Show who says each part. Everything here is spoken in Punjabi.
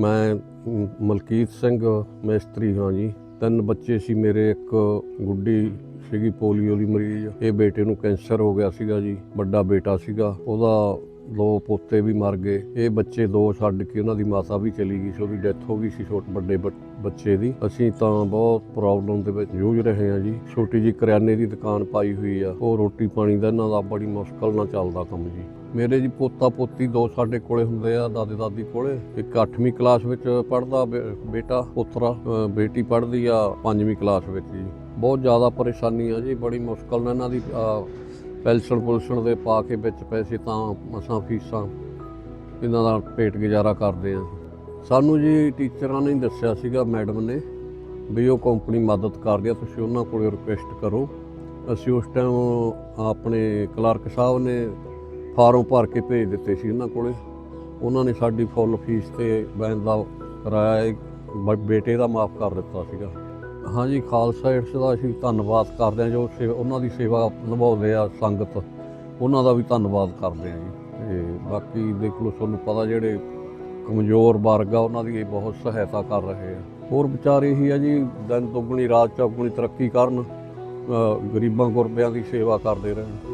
Speaker 1: ਮੈਂ ਮਲਕੀਤ ਸਿੰਘ ਮਿਸਤਰੀ ਹਾਂ ਜੀ। ਤਿੰਨ ਬੱਚੇ ਸੀ ਮੇਰੇ, ਇੱਕ ਗੁੱਡੀ ਸੀਗੀ, ਪੋਲੀਓ ਦੀ ਮਰੀਜ਼। ਇਹ ਬੇਟੇ ਨੂੰ ਕੈਂਸਰ ਹੋ ਗਿਆ ਸੀਗਾ ਜੀ, ਵੱਡਾ ਬੇਟਾ ਸੀਗਾ। ਉਹਦਾ ਦੋ ਪੋਤੇ ਵੀ ਮਰ ਗਏ। ਇਹ ਬੱਚੇ ਦੋ ਛੱਡ ਕੇ ਉਹਨਾਂ ਦੀ ਮਾਤਾ ਵੀ ਚਲੀ ਗਈ ਸੀ, ਉਹਦੀ ਡੈਥ ਹੋ ਗਈ ਸੀ ਛੋਟੇ, ਵੱਡੇ ਬ- ਬੱਚੇ ਦੀ। ਅਸੀਂ ਤਾਂ ਬਹੁਤ ਪ੍ਰੋਬਲਮ ਦੇ ਵਿੱਚ ਜੂਝ ਰਹੇ ਹਾਂ ਜੀ। ਛੋਟੀ ਜੀ ਕਰਿਆਨੇ ਦੀ ਦੁਕਾਨ ਪਾਈ ਹੋਈ ਆ। ਉਹ ਰੋਟੀ ਪਾਣੀ ਦਾ ਇਹਨਾਂ ਦਾ ਬੜੀ ਮੁਸ਼ਕਲ ਨਾਲ ਚੱਲਦਾ ਕੰਮ ਜੀ। ਮੇਰੇ ਜੀ ਪੋਤਾ ਪੋਤੀ ਦੋ ਸਾਡੇ ਕੋਲੇ ਹੁੰਦੇ ਆ ਦਾਦੇ ਦਾਦੀ ਕੋਲੇ। ਇੱਕ 8ਵੀਂ ਕਲਾਸ ਵਿੱਚ ਪੜਦਾ ਬੇਟਾ ਪੁੱਤਰਾ ਬੇਟੀ ਪੜਦੀ ਆ 5ਵੀਂ ਕਲਾਸ ਵਿੱਚ ਜੀ। ਬਹੁਤ ਜ਼ਿਆਦਾ ਪਰੇਸ਼ਾਨੀ ਆ ਜੀ ਬੜੀ ਮੁਸ਼ਕਲ ਨਾਲ ਇਹਨਾਂ ਦੀ ਅ, ਪੈਨਸ਼ਨ ਪੁਲਸ਼ਨ ਦੇ ਪਾ ਕੇ ਵਿੱਚ ਪੈਸੇ ਤਾਂ ਮਸਾਂ ਫੀਸਾਂ ਇਹਨਾਂ ਦਾ ਪੇਟ ਗੁਜ਼ਾਰਾ ਕਰਦੇ ਆ। ਸਾਨੂੰ ਜੀ ਟੀਚਰਾਂ ਨੇ ਹੀ ਦੱਸਿਆ ਸੀਗਾ ਮੈਡਮ ਨੇ ਵੀ ਉਹ ਕੰਪਨੀ ਮਦਦ ਕਰਦੀ ਆ ਤੁਸੀਂ ਉਹਨਾਂ ਕੋਲੇ ਰਿਕੁਐਸਟ ਕਰੋ। ਅਸੀਂ ਉਸ ਟਾਈਮ ਆਪਣੇ ਕਲਰਕ ਸਾਹਿਬ ਨੇ ਫਾਰਮ ਭਰ ਕੇ ਭੇਜ ਦਿੱਤੇ ਸੀ ਉਹਨਾਂ ਕੋਲੇ। ਉਹਨਾਂ ਨੇ ਸਾਡੀ ਫੁੱਲ ਫੀਸ ਤੇ ਬੈਨ ਦਾ ਕਿਰਾਇਆ ਬ- ਬੇਟੇ ਦਾ ਮਾਫ ਕਰ ਦਿੱਤਾ ਸੀਗਾ। ਹਾਂਜੀ, ਖਾਲਸਾ ਏਡਸ ਦਾ ਅਸੀਂ ਧੰਨਵਾਦ ਕਰਦੇ ਹਾਂ ਜੋ ਸੇਵਾ ਉਹਨਾਂ ਦੀ ਸੇਵਾ ਨਿਭਾਉਂਦੇ ਆ ਸੰਗਤ। ਉਹਨਾਂ ਦਾ ਵੀ ਧੰਨਵਾਦ ਕਰਦੇ ਹਾਂ ਜੀ। ਤੇ ਬਾਕੀ ਦੇਖ ਲਓ, ਤੁਹਾਨੂੰ ਪਤਾ ਜਿਹੜੇ ਕਮਜ਼ੋਰ ਵਰਗ ਆ, ਉਹਨਾਂ ਦੀ ਇਹ ਬਹੁਤ ਸਹਾਇਤਾ ਕਰ ਰਹੇ ਆ। ਹੋਰ ਵਿਚਾਰ ਇਹੀ ਆ ਜੀ, ਦਿਨ ਦੁੱਗਣੀ, ਰਾਤ ਚੌਗੁਣੀ ਤਰੱਕੀ ਕਰਨ ਗਰੀਬਾਂ ਗੁਰਬਿਆਂ ਦੀ ਸੇਵਾ ਕਰਦੇ ਰਹਿਣ।